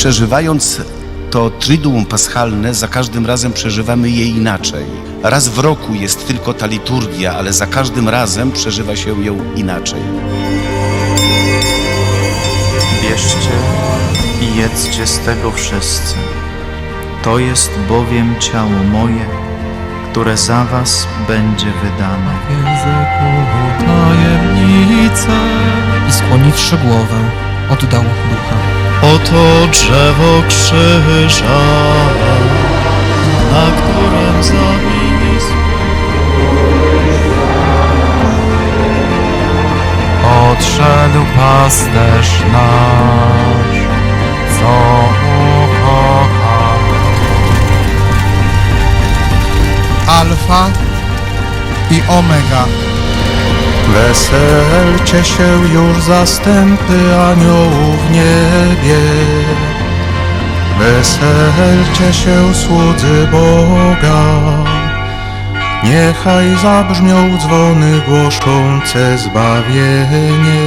przeżywając to Triduum Paschalne, za każdym razem przeżywamy je inaczej. Raz w roku jest tylko ta liturgia, ale za każdym razem przeżywa się ją inaczej. Bierzcie i jedzcie z tego wszyscy. To jest bowiem ciało moje, które za was będzie wydane. tajemnicę i skłoniwszy głowę, oddał ducha. Oto drzewo krzyża, na którym zawisł. Odszedł pasterz nasz, co ukochał. Alfa i Omega. Weselcie się już zastępy aniołów w niebie. Weselcie się słudzy Boga. Niechaj zabrzmią dzwony głoszące zbawienie.